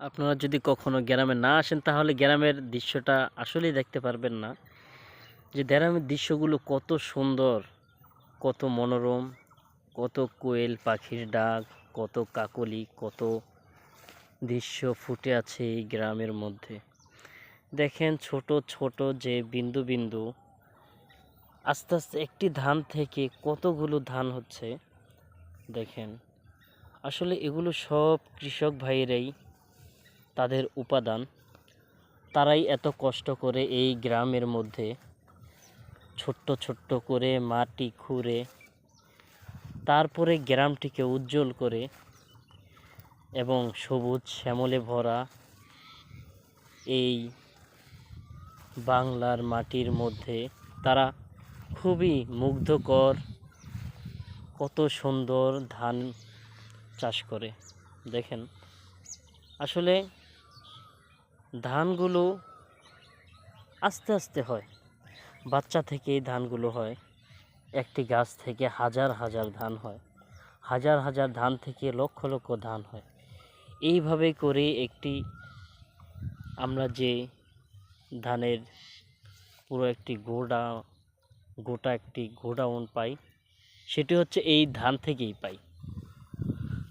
আপনারা যদি কখনো গ্রামে না আসেন, তাহলে গ্রামের দৃশ্যটা আসলেই দেখতে পারবেন না। যে গ্রামের দৃশ্যগুলো কত সুন্দর, কত মনোরম, কত কোয়েল পাখির ডাক, কত কাকলি, কত দৃশ্য ফুটে আছে এই গ্রামের মধ্যে। দেখেন ছোট ছোট যে বিন্দু বিন্দু, আস্তে আস্তে একটি ধান থেকে কতগুলো ধান হচ্ছে, দেখেন। আসলে এগুলো সব কৃষক ভাইয়েরাই তাদের উপাদান। তারাই এত কষ্ট করে এই গ্রামের মধ্যে ছোট্ট ছোট্ট করে মাটি খুঁড়ে, তারপরে গ্রামটিকে উজ্জ্বল করে এবং সবুজ শ্যামলে ভরা এই বাংলার মাটির মধ্যে তারা খুবই মুগ্ধকর, কত সুন্দর ধান চাষ করে। দেখেন, আসলে ধানগুলো আস্তে আস্তে হয়। বাচ্চা থেকে ধানগুলো হয়। একটি গাছ থেকে হাজার হাজার ধান হয়। হাজার হাজার ধান থেকে লক্ষ লক্ষ ধান হয়। এইভাবে করে একটি আমরা যে ধানের পুরো একটি গোডা, গোটা একটি গোডাউন পাই, সেটি হচ্ছে এই ধান থেকেই পাই।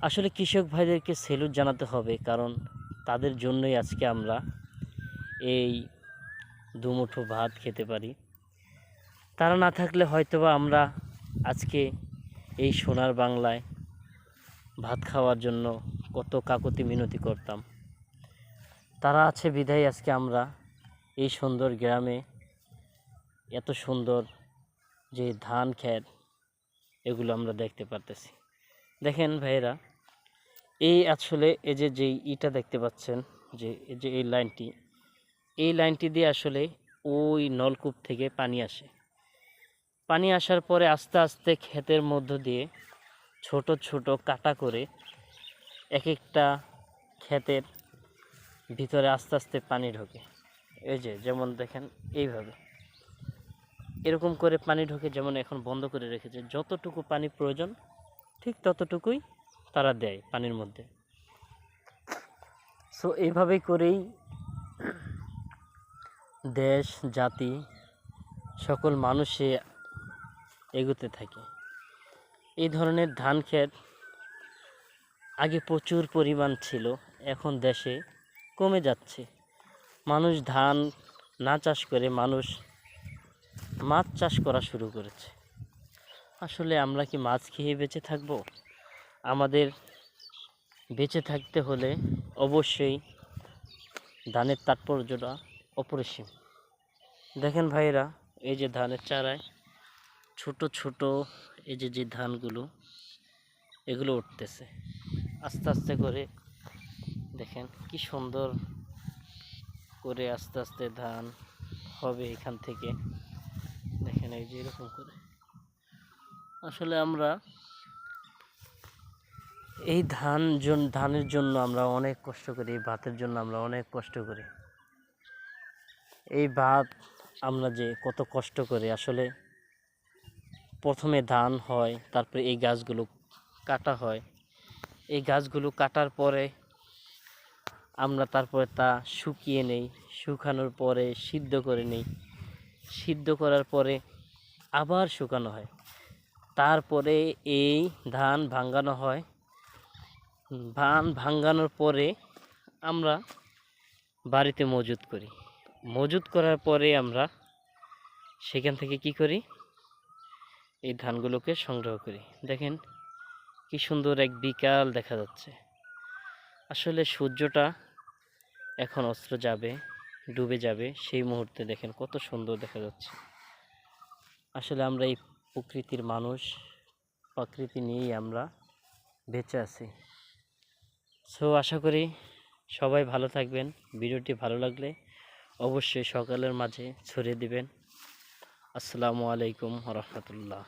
আসলে কৃষক ভাইদেরকে সেলুট জানাতে হবে কারণ তাদের জন্যই আজকে আমরা এই দুমুঠো ভাত খেতে পারি। তারা না থাকলে হয়তোবা আমরা আজকে এই সোনার বাংলায় ভাত খাওয়ার জন্য কত কাকতি মিনতি করতাম। তারা আছে বিধায় আজকে আমরা এই সুন্দর গ্রামে এত সুন্দর যে ধান, ক্ষেত, এগুলো আমরা দেখতে পারতেছি। দেখেন ভাইয়েরা এই আসলে এই যে, যেই ইটা দেখতে পাচ্ছেন, যে, এই যে, এই লাইনটি এই লাইনটি দিয়ে আসলে ওই নলকূপ থেকে পানি আসে। পানি আসার পরে আস্তে আস্তে ক্ষেতের মধ্য দিয়ে ছোট ছোট কাটা করে এক একটা ক্ষেতের ভিতরে আস্তে আস্তে পানি ঢোকে। এই যে, যেমন দেখেন এইভাবে। এরকম করে পানি ঢোকে যেমন এখন বন্ধ করে রেখেছে। যতটুকু পানি প্রয়োজন, ঠিক ততটুকুই তারা দেয় পানির মধ্যে। সো এইভাবে করেই দেশ, জাতি, সকল মানুষে এগোতে থাকে। এই ধরনের ধান ক্ষেত আগে প্রচুর পরিমাণ ছিল, এখন দেশে কমে যাচ্ছে। মানুষ ধান না চাষ করে মানুষ মাছ চাষ করা শুরু করেছে। আসলে আমরা কি মাছ খেয়ে বেঁচে থাকব? আমাদের বেঁচে থাকতে হলে অবশ্যই ধানের তাৎপর্যটা অপরিসীম। দেখেন ভাইরা এই যে ধানের চারায় ছোট ছোট এই যে যে ধানগুলো, এগুলো উঠতেছে। আস্তে আস্তে করে দেখেন কি সুন্দর করে আস্তে আস্তে ধান হবে এখান থেকে। দেখেন এই যে এরকম করে। আসলে আমরা এই ধান ধানের জন্য আমরা অনেক কষ্ট করি, এই ভাতের জন্য আমরা অনেক কষ্ট করি। এই ভাত আমরা যে কত কষ্ট করি, আসলে প্রথমে ধান হয়, তারপরে এই গাছগুলো কাটা হয়। এই গাছগুলো কাটার পরে আমরা তারপরে তা শুকিয়ে নেই, শুকানোর পরে সিদ্ধ করে নেই। সিদ্ধ করার পরে আবার শুকানো হয়। তারপরে এই ধান ভাঙ্গানো হয়। ধান ভাঙ্গানোর পরে আমরা বাড়িতে মজুত করি। মজুত করার পরে আমরা সেখান থেকে কি করি? এই ধানগুলোকে সংগ্রহ করি। দেখেন কি সুন্দর এক বিকাল দেখা যাচ্ছে। আসলে সূর্যটা এখন অস্ত্র যাবে, ডুবে যাবে, সেই মুহূর্তে দেখেন কত সুন্দর দেখা যাচ্ছে। আসলে আমরা এই প্রকৃতির মানুষ, প্রকৃতি নিয়েই আমরা বেঁচে আছি। সো আশা করি সবাই ভালো থাকবেন। ভিডিওটি ভালো লাগলে অবশ্যই সকালের মাঝে ছড়িয়ে দিবেন। আসসালামু আলাইকুম রহমতুল্লাহ।